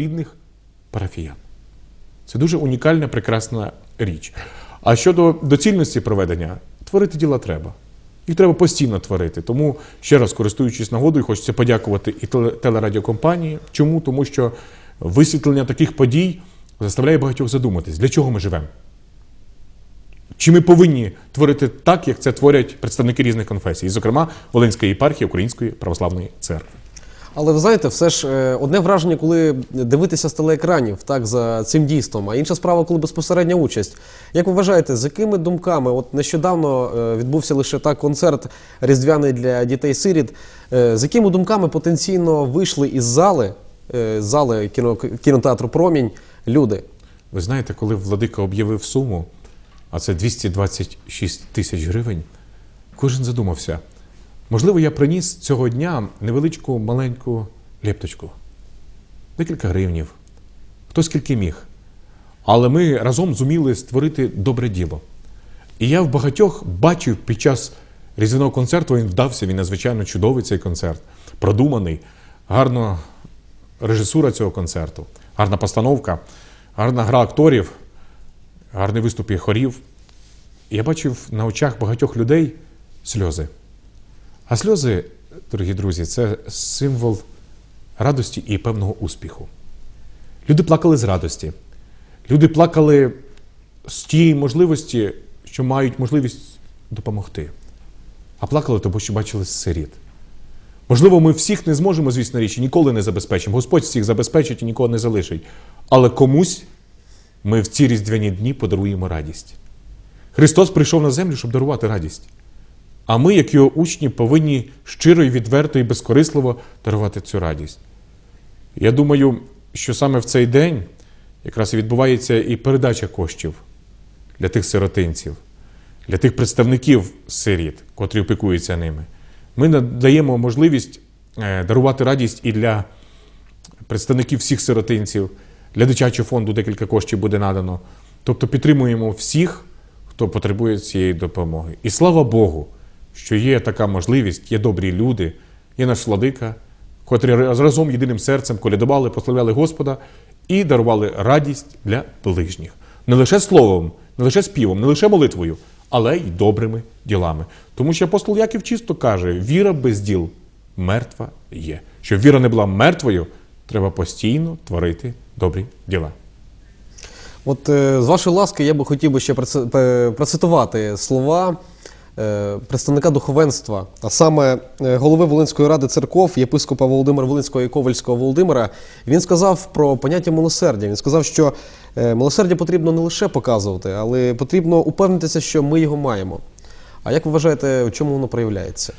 бідних парафіян. Це дуже унікальна, прекрасна річ. А щодо доцільності проведення, творити діла треба. Їх треба постійно творити. Тому, ще раз користуючись нагодою, хочеться подякувати і телерадіокомпанії. Чому? Тому що висвітлення таких подій заставляє багатьох задуматись, для чого ми живемо. Чи ми повинні творити так, як це творять представники різних конфесій, зокрема Волинської єпархії Української православної церкви. Але ви знаєте, все ж е, одне враження, коли дивитися з телеекранів так за цим дійством, а інша справа, коли безпосередня участь. Як ви вважаєте, з якими думками? От нещодавно е, відбувся лише так концерт різдвяний для дітей-сиріт. Е, З якими думками потенційно вийшли із зали, з зали кіно, кінотеатру Промінь люди? Ви знаєте, коли владика об'явив суму, а це 226 тисяч гривень, кожен задумався. Можливо, я приніс цього дня невеличку маленьку лепточку, декілька гривнів, хто скільки міг. Але ми разом зуміли створити добре діло. І я в багатьох бачив під час різдвяного концерту, він вдався, він надзвичайно чудовий цей концерт, продуманий, гарно режисура цього концерту, гарна постановка, гарна гра акторів, гарний виступ і хорів. І я бачив на очах багатьох людей сльози. А сльози, дорогі друзі, це символ радості і певного успіху. Люди плакали з радості. Люди плакали з тієї можливості, що мають можливість допомогти. А плакали, тому що бачили сиріт. Можливо, ми всіх не зможемо, звісно річ, ніколи не забезпечимо. Господь всіх забезпечить і нікого не залишить. Але комусь ми в ці різдвяні дні подаруємо радість. Христос прийшов на землю, щоб дарувати радість. А ми, як його учні, повинні щиро і відверто і безкорисливо дарувати цю радість. Я думаю, що саме в цей день якраз відбувається і передача коштів для тих сиротинців, для тих представників сиріт, котрі опікуються ними. Ми надаємо можливість е, дарувати радість і для представників всіх сиротинців, для дитячого фонду декілька коштів буде надано. Тобто підтримуємо всіх, хто потребує цієї допомоги. І слава Богу, що є така можливість, є добрі люди, є наш владика, котрі разом єдиним серцем колядували, прославляли Господа і дарували радість для ближніх. Не лише словом, не лише співом, не лише молитвою, але й добрими ділами. Тому що апостол Яків чисто каже: віра без діл мертва є. Щоб віра не була мертвою, треба постійно творити добрі діла. От е, з вашої ласки я би хотів би ще пе- процитувати слова е, представника духовенства, а саме е, голови Волинської ради церков, єпископа Володимира Волинського і Ковальського Володимира. Він сказав про поняття милосердя. Він сказав, що е, милосердя потрібно не лише показувати, але потрібно упевнитися, що ми його маємо. А як ви вважаєте, в чому воно проявляється?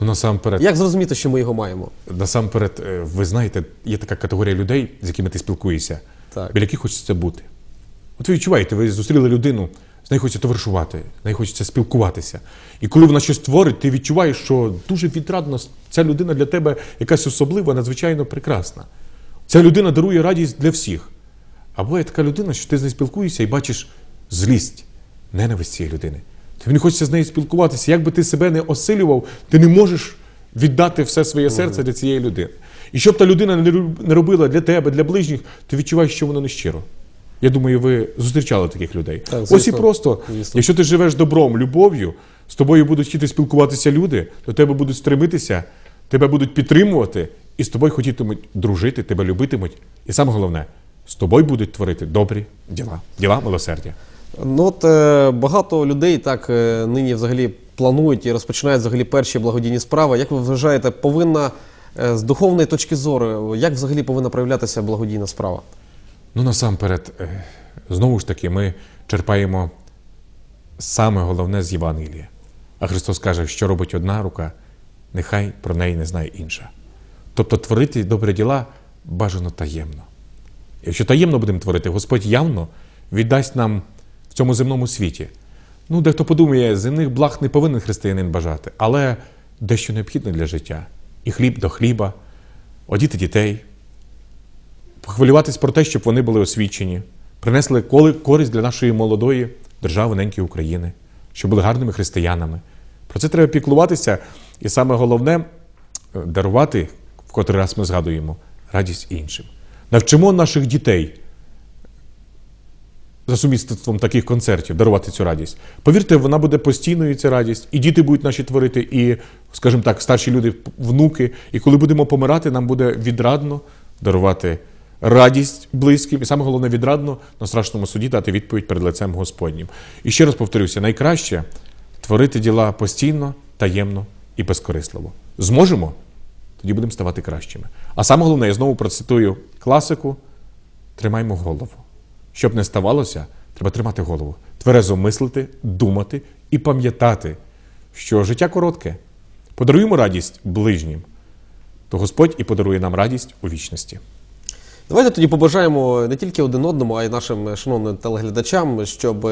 Ну, насамперед, Як зрозуміти, що ми його маємо? насамперед, е, ви знаєте, є така категорія людей, з якими ти спілкуєшся, Так. біля яких хочеться бути. От ви відчуваєте, ви зустріли людину, нею хочеться товаришувати, нею хочеться спілкуватися. І коли вона щось творить, ти відчуваєш, що дуже відрадно ця людина для тебе якась особлива, надзвичайно прекрасна. Ця людина дарує радість для всіх. А буває така людина, що ти з нею спілкуєшся і бачиш злість, ненависть цієї людини. Тобі не хочеться з нею спілкуватися. Як би ти себе не осилював, ти не можеш віддати все своє серце для цієї людини. І щоб та людина не не робила для тебе, для ближніх, ти відчуваєш, що воно нещиро. Я думаю, ви зустрічали таких людей. Так, Ось і просто, Звісно. якщо ти живеш добром, любов'ю, з тобою будуть хотіти спілкуватися люди, до тебе будуть стремитися, тебе будуть підтримувати, і з тобою хотітимуть дружити, тебе любитимуть. І саме головне, з тобою будуть творити добрі діла, діла милосердя. Ну от е, багато людей так е, нині взагалі планують і розпочинають взагалі перші благодійні справи. Як ви вважаєте, повинна е, з духовної точки зору, як взагалі повинна проявлятися благодійна справа? Ну, насамперед, е, знову ж таки, ми черпаємо саме головне з Євангелія. А Христос каже, що робить одна рука, нехай про неї не знає інша. Тобто творити добрі діла бажано таємно. Якщо таємно будемо творити, Господь явно віддасть нам в цьому земному світі. Ну, дехто подумає, земних благ не повинен християнин бажати, але дещо необхідне для життя. І хліб до хліба, одіти дітей, похвилюватись про те, щоб вони були освічені, принесли користь для нашої молодої держави неньки України, щоб були гарними християнами. Про це треба піклуватися, і саме головне е, дарувати, в котрий раз ми згадуємо, радість іншим. Навчимо наших дітей за сумісництвом таких концертів дарувати цю радість. Повірте, вона буде постійною, ця радість, і діти будуть наші творити, і, скажімо так, старші люди, внуки. І коли будемо помирати, нам буде відрадно дарувати радість близьким, і саме головне відрадно на страшному суді дати відповідь перед лицем Господнім. І ще раз повторюся: найкраще творити діла постійно, таємно і безкорисливо. Зможемо? Тоді будемо ставати кращими. А саме головне, я знову процитую класику: тримаймо голову. Щоб не ставалося, треба тримати голову, тверезо мислити, думати і пам'ятати, що життя коротке. Подаруємо радість ближнім, то Господь і подарує нам радість у вічності. Давайте тоді побажаємо не тільки один одному, а й нашим шановним телеглядачам, щоб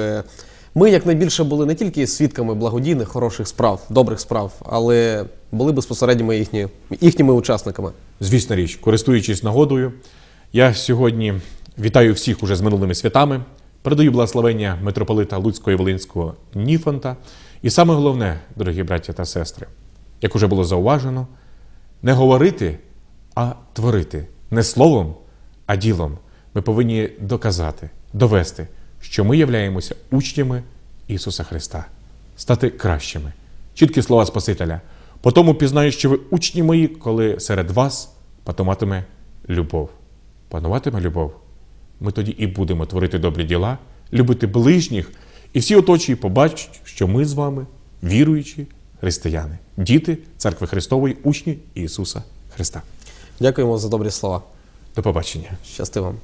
ми якнайбільше були не тільки свідками благодійних, хороших справ, добрих справ, але були безпосередніми їхні, їхніми учасниками. Звісна річ, користуючись нагодою, я сьогодні вітаю всіх уже з минулими святами, передаю благословення митрополита Луцького і Волинського Ніфонта. І саме головне, дорогі браття та сестри, як уже було зауважено, не говорити, а творити не словом, а ділом. Ми повинні доказати, довести, що ми являємося учнями Ісуса Христа, стати кращими. Чіткі слова Спасителя. Потому пізнаю, що ви учні мої, коли серед вас пануватиме любов. Пануватиме любов. Ми тоді і будемо творити добрі діла, любити ближніх, і всі оточі побачать, що ми з вами віруючі християни, діти Церкви Христової, учні Ісуса Христа. Дякуємо за добрі слова. До побачення. Щасти вам.